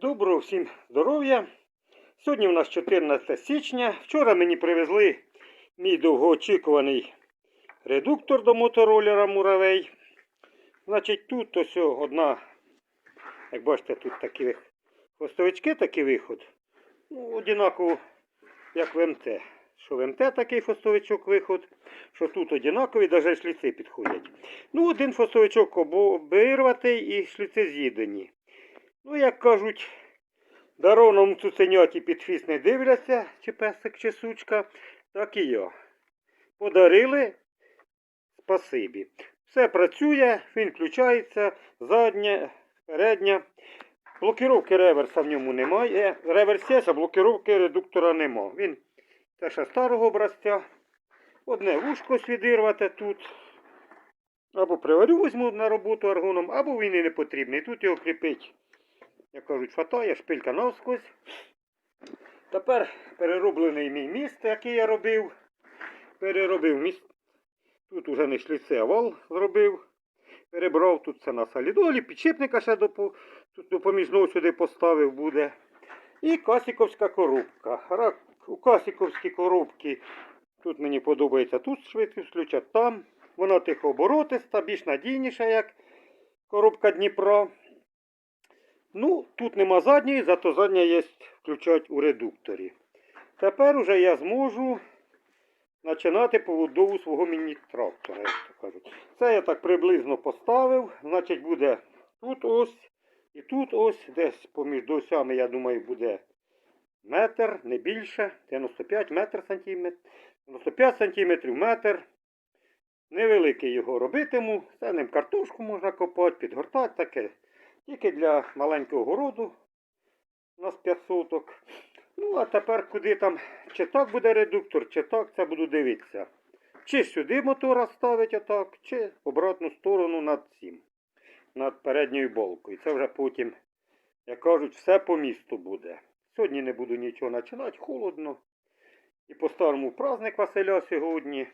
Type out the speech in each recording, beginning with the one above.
Доброго всім здоров'я. Сьогодні у нас 14 січня. Вчора мені привезли мій довгоочікуваний редуктор до мотороллера Муравей. Значить, тут ось одна, як бачите, тут такі хвостовички, такий виход. Ну, однаково, як в МТ. Що в МТ такий хвостовичок виход, що тут однакові, навіть шліци підходять. Ну, один хвостовичок обірватий і шліци з'їдені. Ну, як кажуть, даровному цуценяті під хвіст не дивляться, чи песик, чи сучка, так і я. Подарили, спасибі. Все працює, він включається, заднє, переднє. Блокировки реверса в ньому немає. Реверс є, а блокировки редуктора нема. Він це ще старого образця. Одне вушко відірвати тут. Або приварю візьму на роботу аргоном, або він і не потрібний. Тут його кріпить як кажуть, фатає, шпилька навскось. Тепер перероблений мій міст, який я робив. Переробив міст. Тут уже не шліце, а вал зробив. Перебрав тут це на солідолі, підшипника ще допоміжного сюди поставив буде. І касіковська коробка. У касіковській коробці тут мені подобається тут швидкість включать там. Вона тихооборотиста, більш надійніша, як коробка Дніпра. Ну, тут нема задньої, зато задня є включать у редукторі. Тепер уже я зможу починати побудову свого міні-трактора, як то кажуть. Це я так приблизно поставив. Значить, буде тут ось і тут ось, десь поміж осями, я думаю, буде метр, не більше. 95 метр сантиметр. 95 сантиметрів метр. Невеликий його робитиму. Це ним картошку можна копати, підгортати таке. Тільки для маленького городу у нас 5 соток. Ну, а тепер куди там, чи так буде редуктор, чи так, це буду дивитися. Чи сюди мотора ставить отак, чи обратну сторону над цим, над передньою болкою. Це вже потім, як кажуть, все по місту буде. Сьогодні не буду нічого починати, холодно. І по старому праздник Василя сьогодні.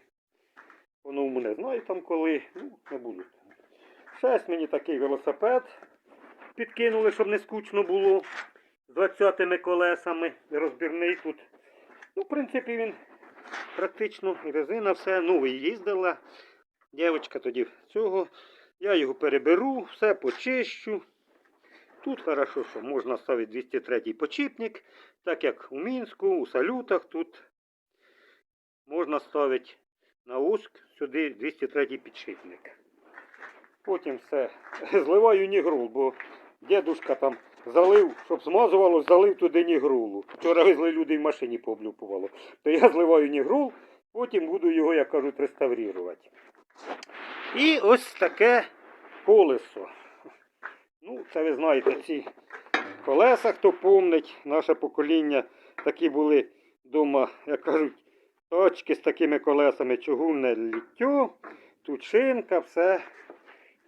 По-новому не знаю там коли. Ну, не буду. Щось мені такий велосипед підкинули, щоб не скучно було. З 20 колесами. Розбірний тут. Ну, в принципі, він практично резина, все новий їздила. Дівчинка тоді цього. Я його переберу, все почищу. Тут хорошо, що можна ставити 203 почіпник, так як у Мінську, у салютах тут можна ставити на уск сюди 203 підшипник. Потім все зливаю нігрул, бо дедушка там залив, щоб змазувало, залив туди нігрулу. Вчора везли люди в машині пооблюпувало. То я зливаю нігрул, потім буду його, як кажуть, реставрувати. І ось таке колесо. Ну, це ви знаєте, ці колеса, хто помнить, наше покоління такі були вдома, як кажуть, точки з такими колесами, чугунне літтю, тут шинка, все.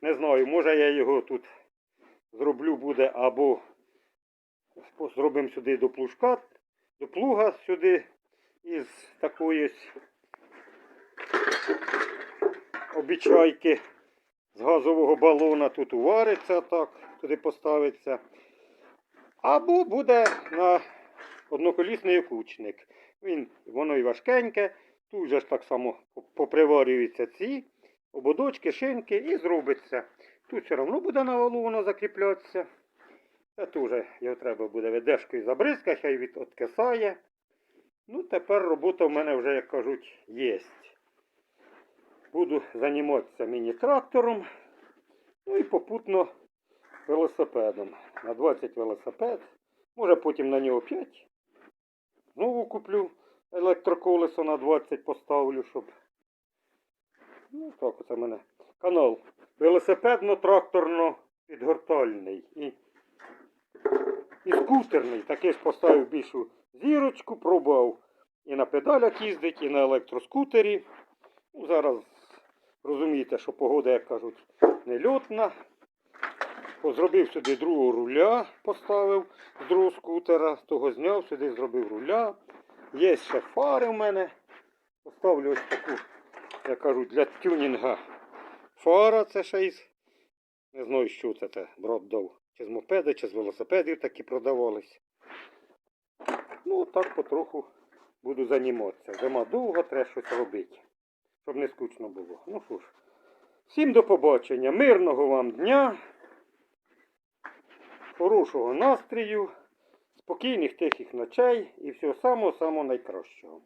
Не знаю, може я його тут зроблю буде або зробимо сюди до плужка, до плуга сюди із такої обічайки з газового балона тут увариться так, туди поставиться. Або буде на одноколісний окучник. Він, воно і важкеньке, тут же ж так само поприварюються ці ободочки, шинки і зробиться. Тут все одно буде на валу воно закріплятися. Це теж його треба буде ведешкою забризкати, хай від откисає. Ну, тепер робота в мене вже, як кажуть, є. Буду займатися міні-трактором. Ну і попутно велосипедом. На 20 велосипед. Може потім на нього 5. Знову куплю електроколесо на 20 поставлю, щоб. Ну, так, оце мене канал. Велосипедно-тракторно-підгортальний. І, і скутерний. Такий ж поставив більшу зірочку, пробував і на педалях їздить, і на електроскутері. Ну, зараз розумієте, що погода, як кажуть, нельотна. Зробив сюди другого руля, поставив з другого скутера, того зняв, сюди зробив руля. Є ще фари в мене. Поставлю ось таку, як кажуть, для тюнінга фара. Це ще із. Не знаю, що це те брат дав. Чи з мопеда, чи з велосипедів такі продавались. Ну, так потроху буду займатися. Зима довго, треба щось робити, щоб не скучно було. Ну що ж, всім до побачення, мирного вам дня, хорошого настрію, спокійних тихих ночей і всього самого-самого найкращого.